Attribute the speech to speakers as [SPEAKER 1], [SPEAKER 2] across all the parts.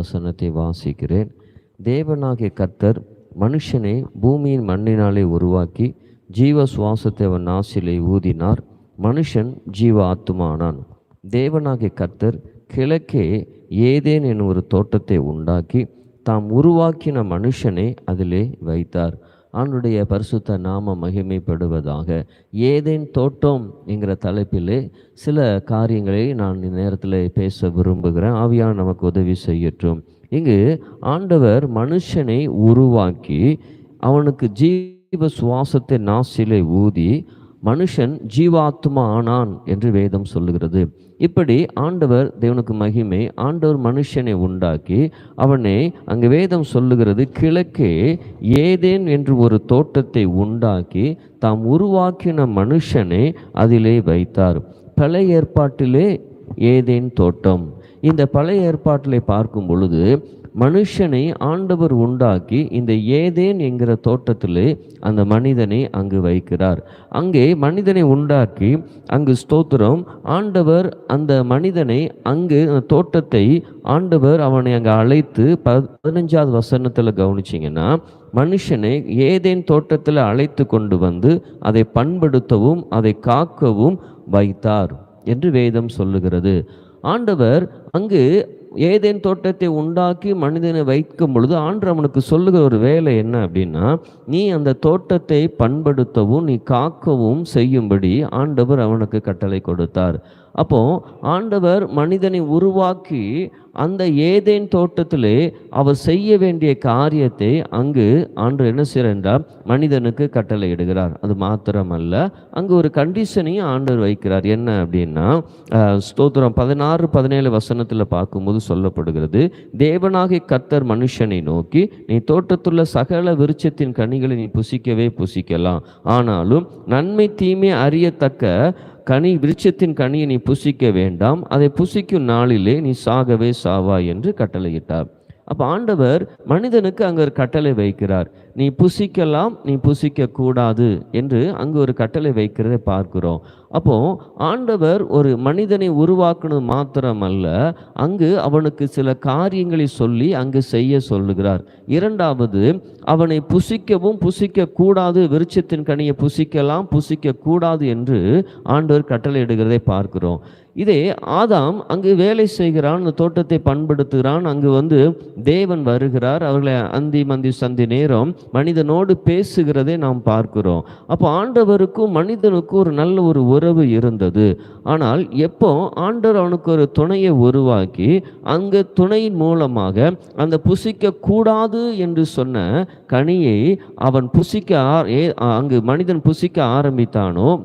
[SPEAKER 1] வசனத்தை வாசிக்கிறேன். தேவனாகிய கர்த்தர் மனுஷனை பூமியின் மண்ணினாலே உருவாக்கி ஜீவ சுவாசத்தை அவன் ஊதினார். மனுஷன் ஜீவ ஆத்துமானான் தேவனாகிய கர்த்தர் கிழக்கே ஏதேன் என்னும் ஒரு தோட்டத்தை உண்டாக்கி தாம் உருவாக்கின மனுஷனை அதிலே வைத்தார். ஆண்டுடைய பரிசுத்த நாம மகிமைப்படுவதாக. ஏதேன் தோட்டம் என்கிற தலைப்பிலே சில காரியங்களை நான் இந்த நேரத்தில் பேச விரும்புகிறேன். ஆவியான நமக்கு உதவி செய்யட்டும். இங்கு ஆண்டவர் மனுஷனை உருவாக்கி அவனுக்கு ஜீவ சுவாசத்தை நாசிலே ஊதி மனுஷன் ஜீவாத்மா ஆனான் என்று வேதம் சொல்லுகிறது. இப்படி ஆண்டவர் தேவனுக்கு மகிமை ஆண்டவர் மனுஷனை உண்டாக்கி அவனை அங்கு வேதம் சொல்லுகிறது கிழக்கே ஏதேன் என்று ஒரு தோட்டத்தை உண்டாக்கி தாம் உருவாக்கின மனுஷனை அதிலே வைத்தார். பழைய ஏற்பாட்டிலே ஏதேன் தோட்டம். இந்த பழைய ஏற்பாட்டிலே பார்க்கும் பொழுது மனுஷனை ஆண்டவர் உண்டாக்கி இந்த ஏதேன் என்கிற தோட்டத்திலே அந்த மனிதனை அங்கு வைக்கிறார். அங்கே மனிதனை உண்டாக்கி அங்கு ஸ்தோத்திரம். ஆண்டவர் அந்த மனிதனை அங்கு அந்த தோட்டத்தை ஆண்டவர் அவனை அங்கே அழைத்து ப பதினஞ்சாவது வசனத்தில் கவனிச்சிங்கன்னா மனுஷனை ஏதேன் தோட்டத்தில் அழைத்து கொண்டு வந்து அதை பண்படுத்தவும் அதை காக்கவும் வைத்தார் என்று வேதம் சொல்லுகிறது. ஆண்டவர் அங்கு ஏதேன் தோட்டத்தை உண்டாக்கி மனிதனை வைக்கும் பொழுது ஆண்டு அவனுக்கு சொல்லுகிற ஒரு வேலை என்ன அப்படின்னா நீ அந்த தோட்டத்தை பண்படுத்தவும் நீ காக்கவும் செய்யும்படி ஆண்டவர் அவனுக்கு கட்டளை கொடுத்தார். அப்போ ஆண்டவர் மனிதனை உருவாக்கி அந்த ஏதேன் தோட்டத்திலே அவர் செய்ய வேண்டிய காரியத்தை அங்கு ஆண்டு என்ன செய்கிறார் மனிதனுக்கு கட்டளை இடுகிறார் அது மாத்திரமல்ல அங்கு ஒரு கண்டிஷனையும் ஆண்டவர் வைக்கிறார். என்ன அப்படின்னா ஸ்தோத்திரம் பதினாறு பதினேழு வசனத்தில் பார்க்கும்போது சொல்லப்படுகிறது தேவனாகிய கத்தர் மனுஷனை நோக்கி நீ தோட்டத்துள்ள சகல விருட்சத்தின் கனிகளை நீ புசிக்கவே புசிக்கலாம். ஆனாலும் நன்மை தீமை அறியத்தக்க கனி விருட்சத்தின் கனியை நீ புசிக்க வேண்டாம். அதை புசிக்கும் நாளிலே நீ சாகவே சாவா என்று கட்டளையிட்டார். அப்போ ஆண்டவர் மனிதனுக்கு அங்கே ஒரு கட்டளை வைக்கிறார். நீ புசிக்கலாம் நீ புசிக்க கூடாது என்று அங்கு ஒரு கட்டளை வைக்கிறதை பார்க்கிறோம். அப்போ ஆண்டவர் ஒரு மனிதனை உருவாக்குனது மாத்திரமல்ல அங்கு அவனுக்கு சில காரியங்களை சொல்லி அங்கு செய்ய சொல்லுகிறார். இரண்டாவது அவனை புசிக்கவும் புசிக்க கூடாது விருட்சத்தின் கனியை புசிக்கலாம் புசிக்க கூடாது என்று ஆண்டவர் கட்டளையிடுகிறதை பார்க்கிறோம். இதே ஆதாம் அங்கு வேலை செய்கிறான் அந்த தோட்டத்தை பண்படுத்துகிறான் அங்கு வந்து தேவன் வருகிறார் அவர்களை அந்தி மந்தி சந்தி நேரம் மனிதனோடு பேசுகிறதை நாம் பார்க்கிறோம். அப்போ ஆண்டவருக்கும் மனிதனுக்கும் ஒரு நல்ல ஒரு உறவு இருந்தது. ஆனால் எப்போ ஆண்டவர் அவனுக்கு ஒரு துணையை உருவாக்கி அங்கு துணையின் மூலமாக அந்த புசிக்க கூடாது என்று சொன்ன கனியை அவன் புசிக்க ஆ- ஏ- அங்கு மனிதன் புசிக்க ஆரம்பித்தானோ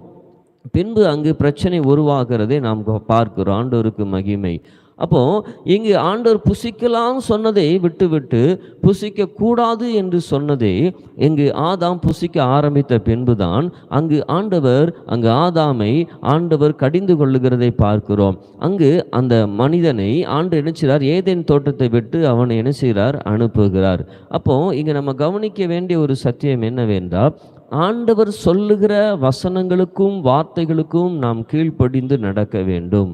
[SPEAKER 1] பின்பு அங்கு பிரச்சனை உருவாகிறதை நாம் பார்க்கிறோம். ஆண்டோருக்கு மகிமை. அப்போது இங்கு ஆண்டவர் புசிக்கலாம் சொன்னதை விட்டுவிட்டு புசிக்க கூடாது என்று சொன்னதை இங்கு ஆதாம் புசிக்க ஆரம்பித்த பின்புதான் அங்கு ஆண்டவர் அங்கு ஆதாமை ஆண்டவர் கடிந்து கொள்ளுகிறதை பார்க்கிறோம். அங்கு அந்த மனிதனை ஆண்டு நினைச்சார் ஏதேன் தோட்டத்தை விட்டு அவனை நினைச்சார் அனுப்புகிறார். அப்போ இங்கு நம்ம கவனிக்க வேண்டிய ஒரு சத்தியம் என்னவென்றால் ஆண்டவர் சொல்லுகிற வசனங்களுக்கும் வார்த்தைகளுக்கும் நாம் கீழ்ப்படிந்து நடக்க வேண்டும்.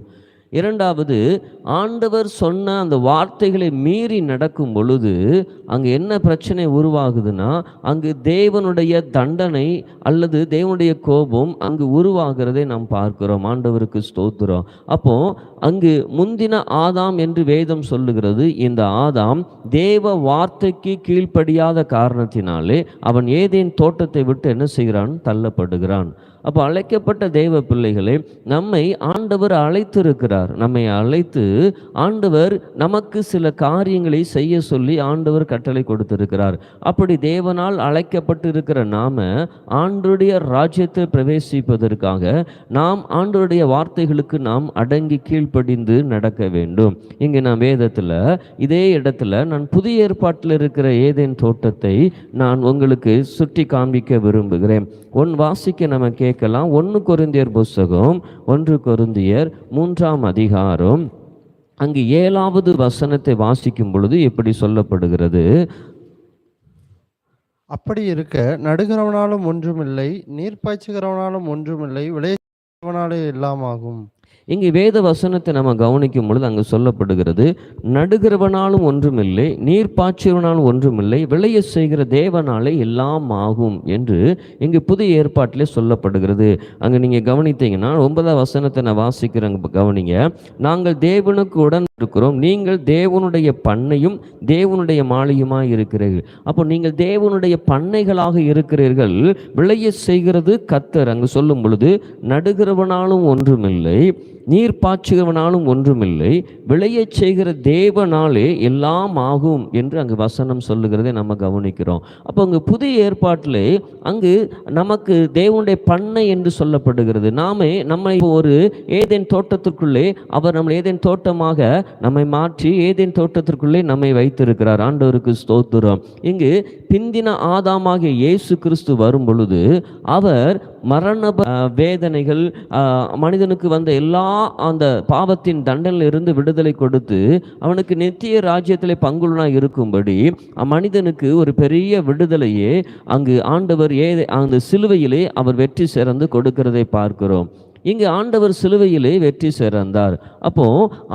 [SPEAKER 1] இரண்டாவது ஆண்டவர் சொன்ன அந்த வார்த்தைகளை மீறி நடக்கும் பொழுது அங்கு என்ன பிரச்சனை உருவாகுதுன்னா அங்கு தேவனுடைய தண்டனை அல்லது தேவனுடைய கோபம் அங்கு உருவாகிறதை நாம் பார்க்கிறோம். ஆண்டவருக்கு ஸ்தோத்திரம். அப்போ அங்கு முந்தின ஆதாம் என்று வேதம் சொல்லுகிறது. இந்த ஆதாம் தேவ வார்த்தைக்கு கீழ்ப்படியாத காரணத்தினாலே அவன் ஏதேன் தோட்டத்தை விட்டு என்ன செய்கிறான்? தள்ளப்படுகிறான். அப்போ அழைக்கப்பட்ட தேவ பிள்ளைகளே நம்மை ஆண்டவர் அழைத்திருக்கிறார். நம்மை அழைத்து ஆண்டவர் நமக்கு சில காரியங்களை செய்ய சொல்லி ஆண்டவர் கட்டளை கொடுத்திருக்கிறார். அப்படி தேவனால் அழைக்கப்பட்டிருக்கிற நாம ஆண்டுடைய ராஜ்யத்தை பிரவேசிப்பதற்காக நாம் ஆண்டுடைய வார்த்தைகளுக்கு நாம் அடங்கி கீழ்ப்படிந்து நடக்க வேண்டும். இங்கே நான் வேதத்தில் இதே இடத்துல நான் புதிய ஏற்பாட்டில் இருக்கிற ஏதேன் தோட்டத்தை நான் உங்களுக்கு சுட்டி காண்பிக்க விரும்புகிறேன். உன் வாசிக்க நமக்கு கேட்கலாம். ஒன்று கொரிந்தியர் புஸ்தகம் ஒன்று கொரிந்தியர் மூன்றாம் அதிகாரம். அங்கு ஏழாவது வசனத்தை வாசிக்கும் பொழுது எப்படி சொல்லப்படுகிறது.
[SPEAKER 2] அப்படி இருக்க நடுகிறவனாலும் ஒன்றுமில்லை நீர் பாய்ச்சுகிறவனாலும் ஒன்றுமில்லை விளைவிக்கிறவனாலே எல்லாமாகும்.
[SPEAKER 1] இங்கு வேத வசனத்தை நம்ம கவனிக்கும் பொழுது அங்கு சொல்லப்படுகிறது நடுகிறவனாலும் ஒன்றுமில்லை நீர் பாய்ச்சியவனாலும் ஒன்றுமில்லை விளைய செய்கிற தேவனாலே எல்லாம் ஆகும் என்று இங்கு புதிய ஏற்பாட்டிலே சொல்லப்படுகிறது. அங்கே நீங்கள் கவனித்தீங்கன்னா ஒன்பதாம் வசனத்தை நான் வாசிக்கிறேங்க கவனிங்க. நாங்கள் தேவனுக்கு உடன் இருக்கிறோம் நீங்கள் தேவனுடைய பண்ணையும் தேவனுடைய மாளிகையுமாய் இருக்கிறீர்கள். அப்போ நீங்கள் தேவனுடைய பண்ணைகளாக இருக்கிறீர்கள் விளைய செய்கிறது கத்தர் அங்கு சொல்லும் பொழுது நடுகிறவனாலும் ஒன்றுமில்லை நீர் பாய்ச்சுகிறவனாலும் ஒன்றுமில்லை விளையச் செய்கிற தேவனாலே எல்லாம் ஆகும் என்று அங்கு வசனம் சொல்லுகிறதை நம்ம கவனிக்கிறோம். அப்போ அங்கு புதிய ஏற்பாட்டிலே அங்கு நமக்கு தேவனுடைய பண்ணை என்று சொல்லப்படுகிறது. நாமே நம்மை ஒரு ஏதேன் தோட்டத்திற்குள்ளே அவர் நம்ம ஏதேன் தோட்டமாக நம்மை மாற்றி ஏதேன் தோட்டத்திற்குள்ளே நம்மை வைத்திருக்கிறார். ஆண்டவருக்கு ஸ்தோத்திரம். இங்கு பிந்தின ஆதாமாகிய இயேசு கிறிஸ்து வரும் பொழுது அவர் மரண வேதனைகள் மனிதனுக்கு வந்த எல்லா அந்த பாவத்தின் தண்டனையில் இருந்து விடுதலை கொடுத்து அவனுக்கு நித்திய ராஜ்யத்திலே பங்குள்ளனாக இருக்கும்படி மனிதனுக்கு ஒரு பெரிய விடுதலையே அங்கு ஆண்டவர் ஏ அந்த சிலுவையிலே அவர் வெற்றி சிறந்து கொடுக்கிறதை பார்க்கிறோம். இங்கு ஆண்டவர் சிலுவையிலே வெற்றி சிறந்தார். அப்போ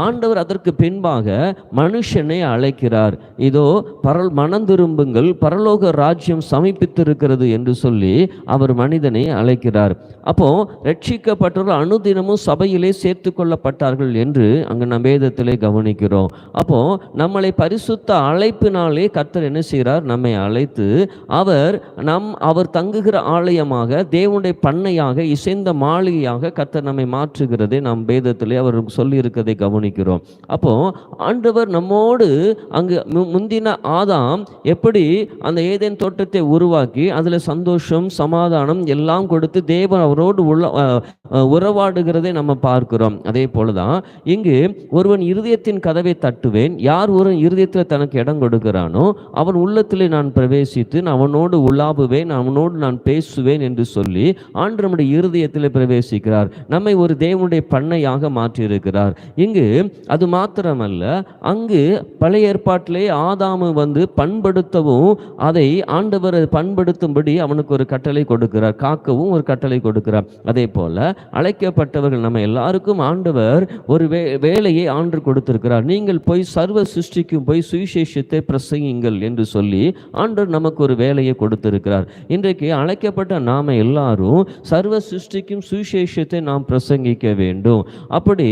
[SPEAKER 1] ஆண்டவர் அதற்கு பின்பாக மனுஷனை அழைக்கிறார். இதோ பரல் மனம் திரும்புங்கள் பரலோக ராஜ்யம் சமீபித்திருக்கிறது என்று சொல்லி அவர் மனிதனை அழைக்கிறார். அப்போ ரட்சிக்கப்பட்டவர்கள் அனுதினமும் சபையிலே சேர்த்து கொள்ளப்பட்டார்கள் என்று அங்கு நம் வேதத்திலே கவனிக்கிறோம். அப்போ நம்மளை பரிசுத்த அழைப்பினாலே கர்த்தர் என்ன செய்கிறார்? நம்மை அழைத்து அவர் நம் அவர் தங்குகிற ஆலயமாக தேவனுடைய பண்ணையாக இசைந்த மாளிகையாக கத்தர் நம்மை மாற்றுகிறதை நாம் வேதத்திலே அவர் சொல்லி இருக்கிறதை கவனிக்கிறோம். அப்போ ஆண்டவர் நம்மோடு அங்கு மு- முந்தின ஆதாம் எப்படி அந்த ஏதேன் தோட்டத்தை உருவாக்கி அதில் சந்தோஷம் சமாதானம் எல்லாம் கொடுத்து தேவன் அவரோடு உள்ள உறவாடுகிறதை நம்ம பார்க்கிறோம். அதே போலதான் இங்கு ஒருவன் இருதயத்தின் கதவை தட்டுவேன் யார் ஒரு இருதயத்தில் தனக்கு இடம் கொடுக்கிறானோ அவன் உள்ளத்திலே நான் பிரவேசித்து நான் அவனோடு உலாவுவேன் அவனோடு நான் பேசுவேன் என்று சொல்லி ஆண்டு நம்முடைய இருதயத்தில் பிரவேசிக்கிறார். நம்மை ஒரு தேவனுடைய பண்ணையாக மாற்றியிருக்கிறார். இங்கு அது மாத்திரமல்ல அங்கு பழைய ஏற்பாட்டிலே ஆதாமு வந்து பண்படுத்தவும் அதை ஆண்டவர் பண்படுத்தும்படி அவனுக்கு ஒரு கட்டளை கொடுக்கிறார் காக்கவும் ஒரு கட்டளை கொடுக்கிறார். அதே போல அழைக்கப்பட்டவர்கள். நம்ம எல்லாருக்கும் ஆண்டவர் ஒரு வே வேலையை ஆண்டு கொடுத்திருக்கிறார். நீங்கள் போய் சர்வ சிருஷ்டிக்கும் போய் சுவிசேஷத்தை பிரசங்கிங்கள் என்று சொல்லி ஆண்டவர் நமக்கு ஒரு வேலையை கொடுத்திருக்கிறார். இன்றைக்கு அழைக்கப்பட்ட நாம எல்லாரும் சர்வ சிருஷ்டிக்கும் சுவிசேஷத்தை நாம் பிரசங்கிக்க வேண்டும். அப்படி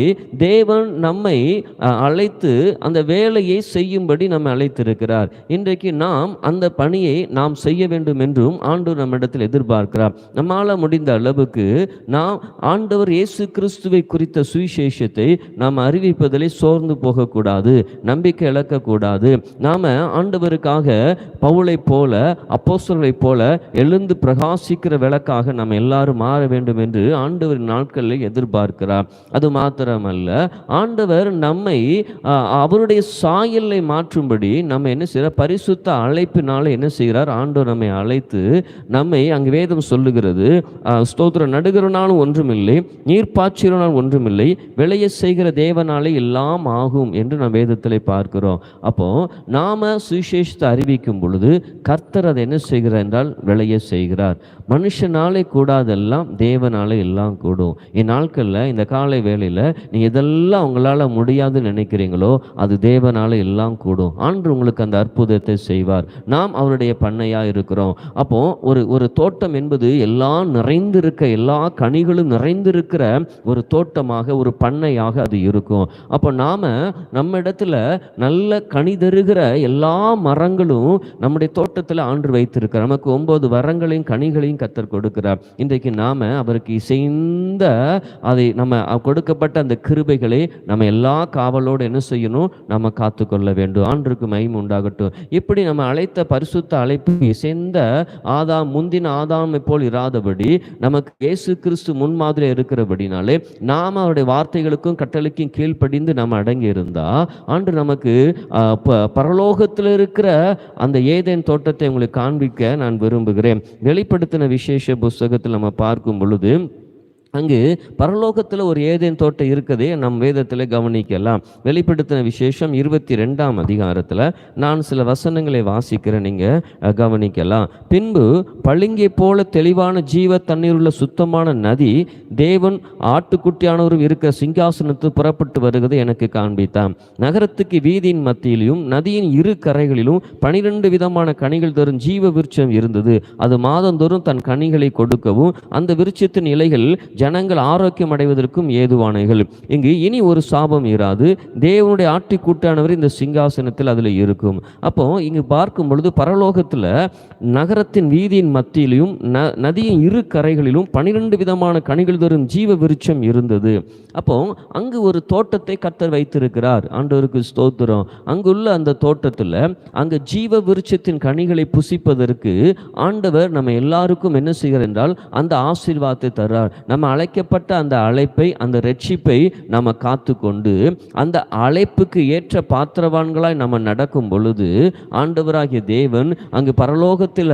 [SPEAKER 1] தேவன் நம்மை அழைத்து அந்த வேலையை செய்யும்படி நம்மை அழைத்திருக்கிறார். இன்றைக்கு நாம் அந்த பணியை நாம் செய்ய வேண்டும் என்றும் ஆண்டு நம்மிடத்தில் எதிர்பார்க்கிறார். நம்மால முடிந்த அளவுக்கு நாம் ஆண்டவர் இயேசு கிறிஸ்துவை குறித்த சுவிசேஷத்தை நாம் அறிவிப்பதிலே சோர்ந்து போகக்கூடாது நம்பிக்கை இழக்கக்கூடாது. நாம் ஆண்டவருக்காக பவுளை போல அப்போஸ்தலர்களைப் போல எழுந்து பிரகாசிக்கிற விளக்காக நாம் எல்லாரும் மாற வேண்டும் என்று ஆண்டவர் நாட்களில் எதிர்பார்க்கிறார். அது மாத்திரமல்ல ஆண்டவர் நம்மை அவருடைய சாயலை மாற்றும்படி நம்ம என்ன செய்கிறார் பரிசுத்த அழைப்பினால என்ன செய்கிறார்? ஆண்டவர் நம்மை அழைத்து நம்மை அங்கு வேதம் சொல்லுகிறது. ஆஹ், ஸ்தோத்திரம் நடுகிறனாலும் ஒன்றுமில்லை நீர் பாய்ச்சிறனால் ஒன்றுமில்லை விளைய செய்கிற தேவனாலே எல்லாம் ஆகும் என்று நாம் வேதத்தில் பார்க்கிறோம். அப்போ நாம சுவிசேஷத்தை அறிவிக்கும் பொழுது கர்த்தர் அதை என்ன செய்கிறார் என்றால் விளைய செய்கிறார். மனுஷனாலே கூடாதெல்லாம் தேவனாலே எல்லாம் கூடும். என் நாட்களில் இந்த காலை வேளையில் நீ இதெல்லாம் உங்களால் முடியாதுன்னு நினைக்கிறீங்களோ அது தேவனால எல்லாம் கூடும். ஆண்டு உங்களுக்கு அந்த அற்புதத்தை செய்வார். நாம் அவருடைய பண்ணையாக இருக்கிறோம். அப்போ ஒரு ஒரு தோட்டம் என்பது எல்லாம் நிறைந்திருக்க எல்லா கனிகளும் நிறைந்திருக்கிற ஒரு தோட்டமாக ஒரு பண்ணையாக அது இருக்கும். அப்போ நாம நம்ம இடத்துல நல்ல கனி தருகிற எல்லா மரங்களும் நம்முடைய தோட்டத்தில் ஆண்டு வைத்திருக்கிறார். நமக்கு ஒன்பது வரங்களையும் கனிகளையும் கத்தர் கொடுக்கிறார். இன்றைக்கு நாம அவருக்கு இசைந்த அதை நம்ம கொடுக்கப்பட்ட அந்த கிருபைகளை நம்ம எல்லா காவலோடு என்ன செய்யணும்? நம்ம காத்துக்கொள்ள வேண்டும். ஆண்டுக்கு மயம் உண்டாகட்டும். இப்படி நம்ம அழைத்த பரிசுத்த அழைப்பு இசைந்த ஆதாம் முந்தின ஆதாமை போல் இராதபடி நமக்கு இயேசு கிறிஸ்து மாதிரி இருக்கிறபடினாலே நாம் அவருடைய வார்த்தைகளுக்கும் கட்டளைக்கும் கீழ்ப்படிந்து நம்ம அடங்கி இருந்தால் ஆண்டு நமக்கு ப- பரலோகத்தில் இருக்கிற அந்த ஏதேன் தோட்டத்தை உங்களுக்கு காண்பிக்க நான் விரும்புகிறேன். வெளிப்படுத்தின விசேஷ புஸ்தகத்தில் நம்ம பார்க்கும் பொழுது அங்கு பரலோகத்தில் ஒரு ஏதேன் தோட்டம் இருக்கதே. நம் வேதத்தில் கவனிக்கலாம். வெளிப்படுத்தின விசேஷம் இருபத்தி ரெண்டாம் அதிகாரத்தில் நான் சில வசனங்களை வாசிக்கிறேன் நீங்கள் கவனிக்கலாம். பின்பு பளிங்கை போல தெளிவான ஜீவ தண்ணீர் உள்ள சுத்தமான நதி தேவன் ஆட்டுக்குட்டியானவரும் இருக்கிற சிங்காசனத்து புறப்பட்டு வருகிறது எனக்கு காண்பித்தான். நகரத்துக்கு வீதியின் மத்தியிலும் நதியின் இரு கரைகளிலும் பனிரெண்டு விதமான கனிகள் தரும் ஜீவ விருட்சம் இருந்தது. அது மாதந்தோறும் தன் கனிகளை கொடுக்கவும் அந்த விருட்சத்தின் இலைகள் ஜனங்கள் ஆரோக்கியம் அடைவதற்கும் ஏதுவானைகள் இங்கு இனி ஒரு சாபம் இராது. தேவனுடைய ஆட்டி கூட்டானவர் இந்த சிங்காசனத்தில் அதில் இருக்கும். அப்போ இங்கு பார்க்கும் பொழுது பரலோகத்தில் நகரத்தின் வீதியின் மத்தியிலும் ந நதியின் இரு கரைகளிலும் பனிரெண்டு விதமான கனிகள் தரும் ஜீவ விருட்சம் இருந்தது. அப்போ அங்கு ஒரு தோட்டத்தை கத்தர் வைத்திருக்கிறார். ஆண்டவருக்கு ஸ்தோத்திரம். அங்குள்ள அந்த தோட்டத்தில் அங்கு ஜீவ விருட்சத்தின் கனிகளை புசிப்பதற்கு ஆண்டவர் நம்ம எல்லாருக்கும் என்ன செய்கிறார் என்றால் அந்த ஆசீர்வாதத்தை தர்றார். நம்ம அழைக்கப்பட்ட அந்த அழைப்பை அந்த ரட்சிப்பை நம்ம காத்து கொண்டு அந்த அழைப்புக்கு ஏற்ற பாத்திரவான்களாய் நம்ம நடக்கும் பொழுது ஆண்டவராகிய தேவன் அங்கு பரலோகத்தில்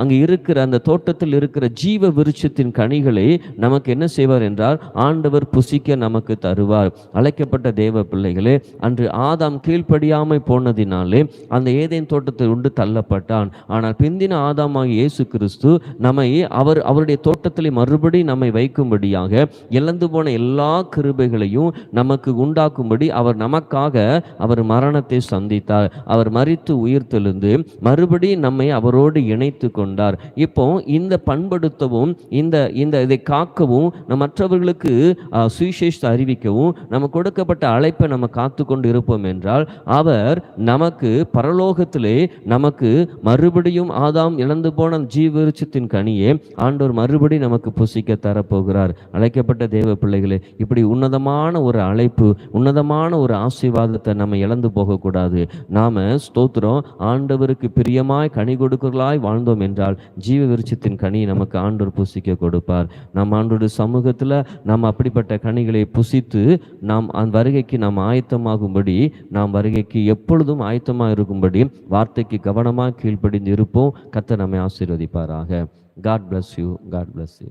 [SPEAKER 1] அங்கு இருக்கிற அந்த தோட்டத்தில் இருக்கிற ஜீவ விருட்சத்தின் கனிகளை நமக்கு என்ன செய்வார் என்றால் ஆண்டவர் புசிக்க நமக்கு தருவார். அழைக்கப்பட்ட தேவ பிள்ளைகளே அன்று ஆதாம் கீழ்ப்படியாமை போனதினாலே அந்த ஏதேன் தோட்டத்தில் உண்டு தள்ளப்பட்டான். ஆனால் பிந்தின ஆதாமாகிய இயேசு கிறிஸ்து நம்மை அவர் அவருடைய தோட்டத்தில் மறுபடி நம்மை வைக்கும்படியாக இழந்து போன எல்லா கிருபைகளையும் நமக்கு உண்டாக்கும்படி அவர் நமக்காக அவர் மரணத்தை சந்தித்தார். அவர் மறித்து உயிர்த்தெழுந்து மறுபடி நம்மை அவரோடு இணைத்து கொண்டார். இப்போ இந்த பண்படுத்தவும் இந்த இந்த இதை காக்கவும் நம் மற்றவர்களுக்கு சுவிசேஷத்தை அறிவிக்கவும் நம்ம கொடுக்கப்பட்ட அழைப்பை நம்ம காத்து கொண்டு இருப்போம் என்றால் அவர் நமக்கு பரலோகத்திலே நமக்கு மறுபடியும் ஆதாம் இழந்து போன ஜீவருச்சத்தின் கனியே ஆண்டோர் மறுபடி நமக்கு புசிக்க தரப்போகிறார். அழைக்கப்பட்ட தேவ பிள்ளைகளே இப்படி உன்னதமான ஒரு அழைப்பு உன்னதமான ஒரு ஆசீர்வாதத்தை நம்ம இழந்து போகக்கூடாது. நாம ஸ்தோத்திரம் ஆண்டவருக்கு பிரியமாய் கனி கொடுக்கலாய் வாழ்ந்தோம் என்றால் ஜீவ விருட்சத்தின் கனி நமக்கு ஆண்டவர் புசிக்க கொடுப்பார். நம் ஆண்டோட சமூகத்தில் நாம் அப்படிப்பட்ட கனிகளை புசித்து நாம் அந்த வருகைக்கு நாம் ஆயத்தமாகும்படி நாம் வருகைக்கு எப்பொழுதும் ஆயத்தமாக இருக்கும்படி வார்த்தைக்கு கவனமாக கீழ்ப்படிந்து இருப்போம். கத்தை நம்மை ஆசீர்வதிப்பாராக. God bless you God bless you